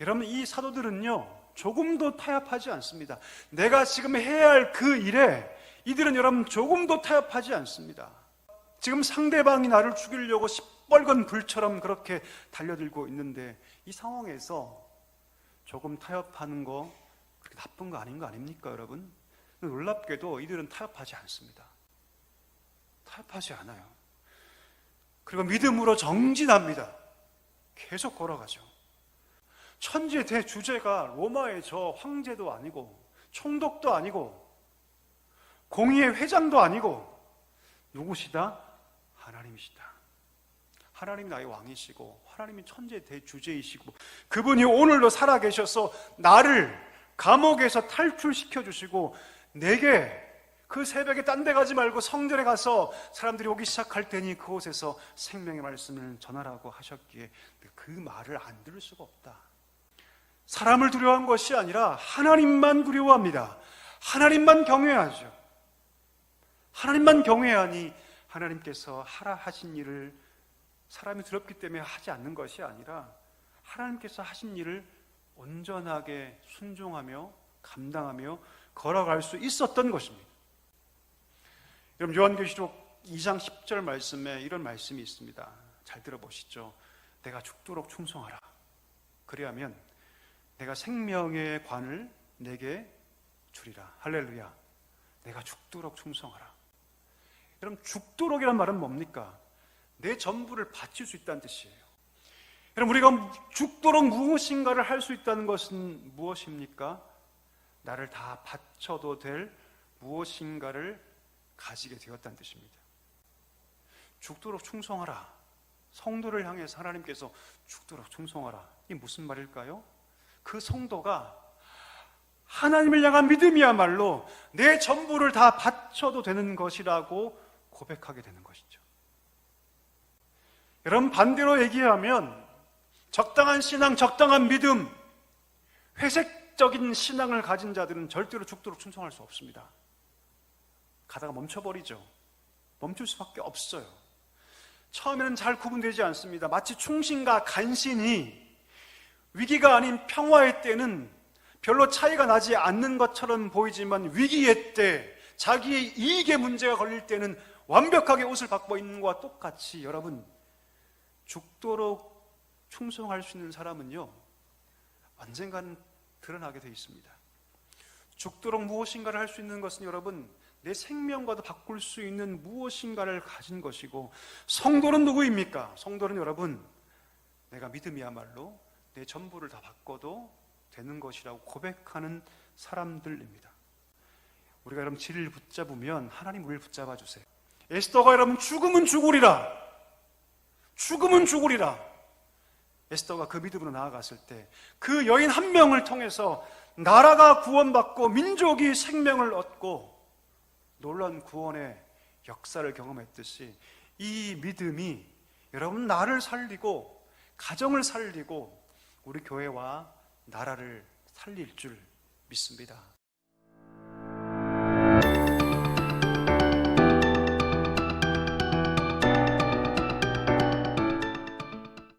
여러분 이 사도들은요 조금도 타협하지 않습니다. 내가 지금 해야 할 그 일에 이들은 여러분 조금도 타협하지 않습니다. 지금 상대방이 나를 죽이려고 시뻘건 불처럼 그렇게 달려들고 있는데 이 상황에서 조금 타협하는 거 그렇게 나쁜 거 아닌 거 아닙니까, 여러분? 놀랍게도 이들은 타협하지 않습니다. 타협하지 않아요. 그리고 믿음으로 정진합니다. 계속 걸어가죠. 천지의 대주제가 로마의 저 황제도 아니고 총독도 아니고 공의회 회장도 아니고 누구시다? 하나님이시다. 하나님이 나의 왕이시고 하나님이 천지의 대주제이시고 그분이 오늘도 살아계셔서 나를 감옥에서 탈출시켜 주시고 내게 그 새벽에 딴 데 가지 말고 성전에 가서 사람들이 오기 시작할 테니 그곳에서 생명의 말씀을 전하라고 하셨기에 그 말을 안 들을 수가 없다. 사람을 두려워한 것이 아니라 하나님만 두려워합니다. 하나님만 경외하죠. 하나님만 경외하니 하나님께서 하라 하신 일을 사람이 두렵기 때문에 하지 않는 것이 아니라 하나님께서 하신 일을 온전하게 순종하며 감당하며 걸어갈 수 있었던 것입니다. 여러분 요한계시록 2장 10절 말씀에 이런 말씀이 있습니다. 잘 들어보시죠. 내가 죽도록 충성하라. 그리하면 내가 생명의 관을 내게 주리라. 할렐루야. 내가 죽도록 충성하라. 여러분 죽도록이란 말은 뭡니까? 내 전부를 바칠 수 있다는 뜻이에요. 여러분 우리가 죽도록 무엇인가를 할 수 있다는 것은 무엇입니까? 나를 다 바쳐도 될 무엇인가를 가지게 되었다는 뜻입니다. 죽도록 충성하라. 성도를 향해서 하나님께서 죽도록 충성하라. 이게 무슨 말일까요? 그 성도가 하나님을 향한 믿음이야말로 내 전부를 다 바쳐도 되는 것이라고 고백하게 되는 것이죠. 여러분 반대로 얘기하면 적당한 신앙, 적당한 믿음, 회색적인 신앙을 가진 자들은 절대로 죽도록 충성할 수 없습니다. 가다가 멈춰버리죠. 멈출 수밖에 없어요. 처음에는 잘 구분되지 않습니다. 마치 충신과 간신이 위기가 아닌 평화의 때는 별로 차이가 나지 않는 것처럼 보이지만 위기의 때, 자기의 이익에 문제가 걸릴 때는 완벽하게 옷을 바꿔 입는 것과 똑같이 여러분 죽도록 충성할 수 있는 사람은요 언젠가는 드러나게 되어 있습니다. 죽도록 무엇인가를 할 수 있는 것은 여러분 내 생명과도 바꿀 수 있는 무엇인가를 가진 것이고 성도는 누구입니까? 성도는 여러분 내가 믿음이야말로 내 전부를 다 바꿔도 되는 것이라고 고백하는 사람들입니다. 우리가 여러분 진리를 붙잡으면 하나님 우리를 붙잡아 주세요. 에스더가 여러분 죽으면 죽으리라. 죽으면 죽으리라. 에스더가 그 믿음으로 나아갔을 때 그 여인 한 명을 통해서 나라가 구원받고 민족이 생명을 얻고 놀라운 구원의 역사를 경험했듯이 이 믿음이 여러분 나를 살리고 가정을 살리고 우리 교회와 나라를 살릴 줄 믿습니다.